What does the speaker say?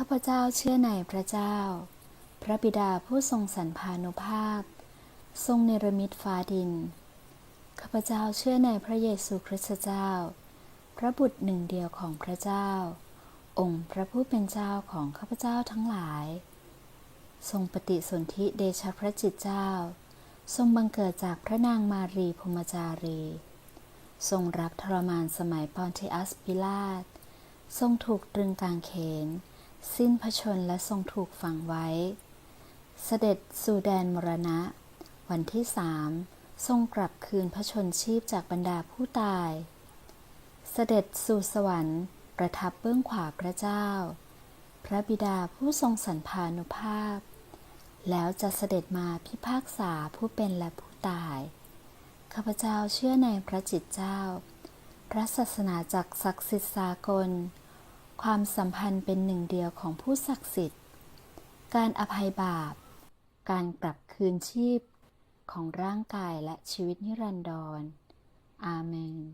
ข้าพเจ้าเชื่อในพระเจ้า พระบิดาผู้ทรงสรรพานุภาพ ทรงเนรมิตฟ้าดิน ข้าพเจ้าเชื่อในพระเยซูคริสต์เจ้า พระบุตรหนึ่งเดียวของพระเจ้า องค์พระผู้เป็นเจ้าของข้าพเจ้าทั้งหลาย ทรงปฏิสนธิเดชพระจิตเจ้า ทรงบังเกิดจากพระนางมารีพรหมจารี ทรงรับทรมานสมัยปอนติอัสปิลาต ทรงถูกตรึงกางเขน สิ้นพระชนและทรงถูกฝังไว้ เสด็จสู่แดนมรณะ วันที่สามทรงกลับคืนพระชนชีพจากบรรดาผู้ตาย เสด็จสู่สวรรค์ ประทับเบื้องขวาพระเจ้า พระบิดาผู้ทรงสรรพานุภาพ แล้วจะเสด็จมาพิพากษาผู้เป็นและผู้ตาย ข้าพเจ้าเชื่อในพระจิตเจ้า พระศาสนาจักรศักดิ์สิทธิ์สากล ความสัมพันธ์เป็นหนึ่งเดียวของผู้ศักดิ์สิทธิ์ การอภัยบาป การกลับคืนชีพของร่างกายและชีวิตนิรันดร อาเมน